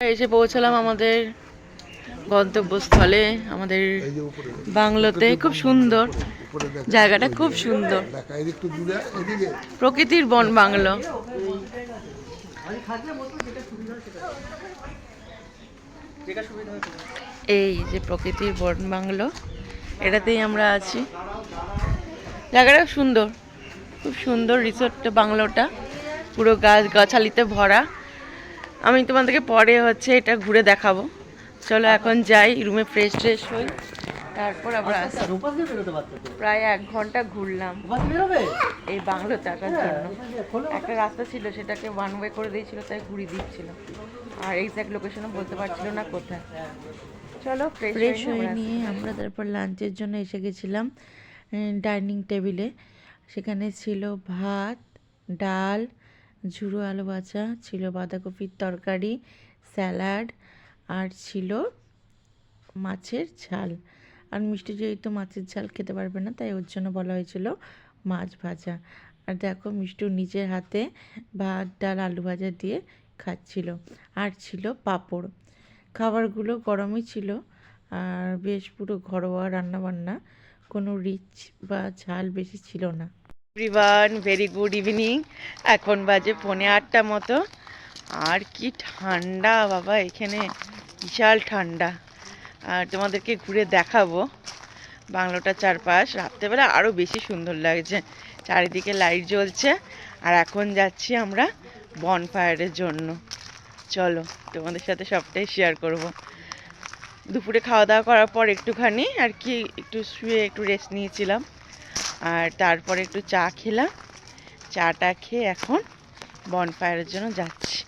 এসে পৌঁছালাম আমাদের গন্তব্যস্থলে, আমাদের বাংলোতে। খুব সুন্দর। জায়গাটা খুব সুন্দর। প্রকৃতির বন বাংলো। এই যে প্রকৃতির বন বাংলো, এটাতেই আমরা আছি। জায়গাটা সুন্দর। খুব সুন্দর রিসোর্ট বাংলোটা। পুরো গাছ গাছালিতে ভরা। আমি তোমাদেরকে পরে হচ্ছে এটা ঘুরে দেখাবো। চলো এখন যাই রুমে ফ্রেশ ট্রেশ হই তারপর আবার আসব পারতো তো? প্রায় এক ঘণ্টা ঘুরলাম। এই বাংলো টাকার জন্য। খোলো। একটা রাস্তা ছিল সেটাকে ওয়ান ওয়ে করে দিয়েছিল তাই ঘুরিয়ে দিচ্ছিল। আর এক্স্যাক্ট লোকেশনও বলতে পারছিল না কোথায়। চলো ফ্রেশ হয়ে নিয়ে আমরা তারপর লাঞ্চের জন্য এসে গেছিলাম ডাইনিং টেবিলে সেখানে ছিল ভাত ডাল ঝুড়ো আলু ভাজা, ছিল বাঁধাকপির তরকারি, স্যালাড, আর ছিল মাছের ঝাল। আর মিষ্টি যেহেতু মাছের ঝাল খেতে পারবে না, তাই ওর জন্য বলা হয়েছিল মাছ ভাজা। আর দেখো মিষ্টু নিজের হাতে ভাত, ডাল, আলু ভাজা দিয়ে খাচ্ছিল। আর ছিল পাঁপড়। খাবারগুলো গরমই ছিল, আর বেশ পুরো ঘরোয়া রান্নাবান্না, কোনো রিচ বা ঝাল বেশি ছিল না। এভরিওয়ান ভেরি গুড ইভিনিং এখন বাজে পৌনে আটটা মতো। আর কি ঠান্ডা, বাবা, এখানে বিশাল ঠান্ডা। আর তোমাদেরকে ঘুরে দেখাবো বাংলোটার চারপাশ। রাত্রেবেলা আরও বেশি সুন্দর লাগছে। চারিদিকে লাইট জ্বলছে। আর এখন যাচ্ছি আমরা বনফায়ারের জন্য। চলো, তোমাদের সাথে সবটাই শেয়ার করব। দুপুরে খাওয়া দাওয়া করার পর একটুখানি আর কি একটু শুয়ে একটু রেস্ট নিয়েছিলাম। আর তারপরে একটু চা খেলাম। চাটা খেয়ে এখন বনফায়ারের জন্য যাচ্ছি।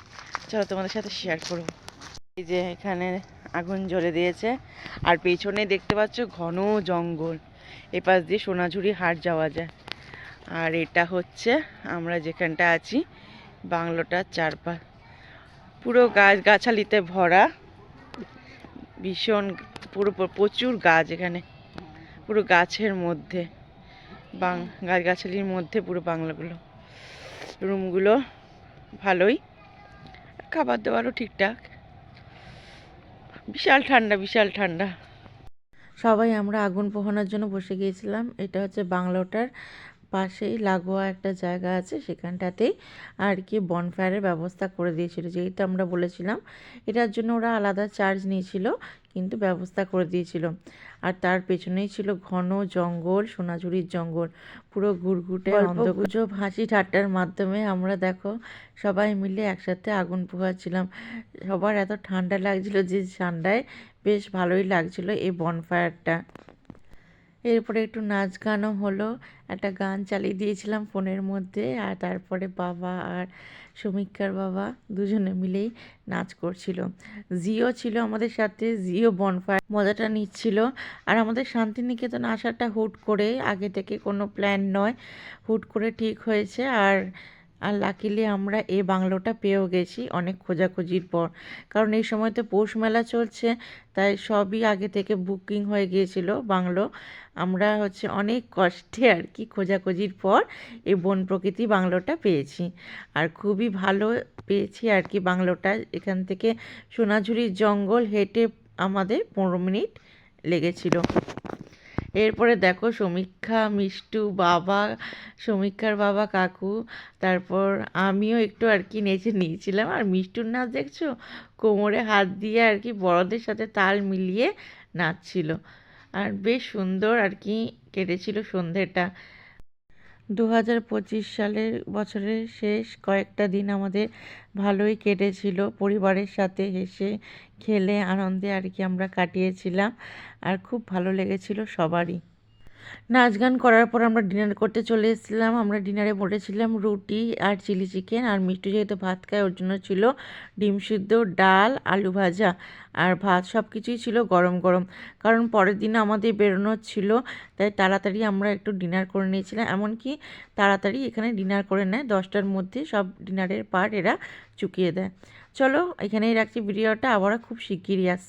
চলো তোমাদের সাথে শেয়ার করব। এই যে এখানে আগুন জ্বলে দিয়েছে। আর পেছনে দেখতে পাচ্ছ ঘন জঙ্গল। এপাশ দিয়ে সোনাঝুরি হাট যাওয়া যায়। আর এটা হচ্ছে আমরা যেখানটা আছি বাংলোটার চারপাশ। পুরো গাছ গাছালিতে ভরা। ভীষণ পুরো প্রচুর গাছ এখানে। পুরো গাছের মধ্যে। বাং, গাছগাছালির মধ্যে পুরো বাংলাগুলো। রুমগুলো ভালোই খাবার দাবারও ঠিকঠাক। বিশাল ঠান্ডা বিশাল ঠান্ডা। সবাই আমরা আগুন পোহানোর জন্য বসে গিয়েছিলাম। এটা হচ্ছে বাংলোটার পাশেই লাগোয়া একটা জায়গা আছে সেখানটাতেই আর কি বনফায়ারের ব্যবস্থা করে দিয়েছিল। যেহেতু আমরা বলেছিলাম এটার জন্য ওরা আলাদা চার্জ নিয়েছিল কিন্তু ব্যবস্থা করে দিয়েছিল। আর তার পেছনেই ছিল ঘন জঙ্গল সোনাঝুরির জঙ্গল। পুরো ঘুরঘুটে অন্ধগুজব হাসি ঠাট্টার মাধ্যমে আমরা দেখো সবাই মিলে একসাথে আগুন পোহাচ্ছিলাম। সবার এত ঠান্ডা লাগছিল যে ঠান্ডায় বেশ ভালোই লাগছিল এই বনফায়ারটা এরপরে একটু নাচ গানও হলো। একটা গান চালিয়ে দিয়েছিলাম ফোনের মধ্যে আর তারপরে বাবা আর সমীক্ষার বাবা দুজনে মিলেই নাচ করছিল। জিও ছিল আমাদের সাথে, জিও বনফায়ার মজাটা নিচ্ছিল। আর আমাদের শান্তিনিকেতন আসাটা হুট করে, আগে থেকে কোনো প্ল্যান নয়, হুট করে ঠিক হয়েছে। আর আর লাকিলি আমরা এই বাংলোটা পেয়েও গেছি অনেক খোঁজাখুঁজির পর। কারণ এই সময় তো পৌষ মেলা চলছে, তাই সবই আগে থেকে বুকিং হয়ে গিয়েছিল বাংলো। আমরা হচ্ছে অনেক কষ্টে আর কি খোঁজাখুঁজির পর এই বন প্রকৃতি বাংলোটা পেয়েছি। আর খুবই ভালো পেয়েছি আর কি বাংলোটা। এখান থেকে সোনাঝুরির জঙ্গল হেঁটে আমাদের পনেরো মিনিট লেগেছিল। এরপরে দেখো সমীক্ষা, মিষ্টু বাবা, সমীক্ষার বাবা কাকু, তারপর আমিও একটু আর কি নেচে নিয়েছিলাম। আর মিষ্টুর নাচ দেখছ? কোমরে হাত দিয়ে আর কি বড়দের সাথে তাল মিলিয়ে নাচছিল। আর বেশ সুন্দর আর কি কেটেছিল সন্ধ্যেটা দু হাজার পঁচিশ সালের বছরের শেষ কয়েকটা দিন আমাদের ভালোই কেটেছিল। পরিবারের সাথে হেসে, খেলে, আনন্দে আর কি আমরা কাটিয়েছিলাম। আর খুব ভালো লেগেছিল সবারই। নাচ গান করার পর আমরা ডিনার করতে চলে এসেছিলাম। আমরা ডিনারে বলেছিলাম রুটি আর চিলি চিকেন আর মিষ্টি যেহেতু ভাত খায়, ওর জন্য ছিল ডিম সিদ্ধ, ডাল, আলু ভাজা। আর ভাত সব কিছুই ছিল গরম গরম। কারণ পরের দিন আমাদের বেরোনোর ছিল, তাই তাড়াতাড়ি আমরা একটু ডিনার করে নিয়েছিলাম। এমনকি তাড়াতাড়ি এখানে ডিনার করে নেয়, দশটার মধ্যে সব ডিনারের পার্ট এরা চুকিয়ে দেয়। চলো, এখানেই রাখছি ভিডিওটা, আবারও খুব শিগগিরই আসছি।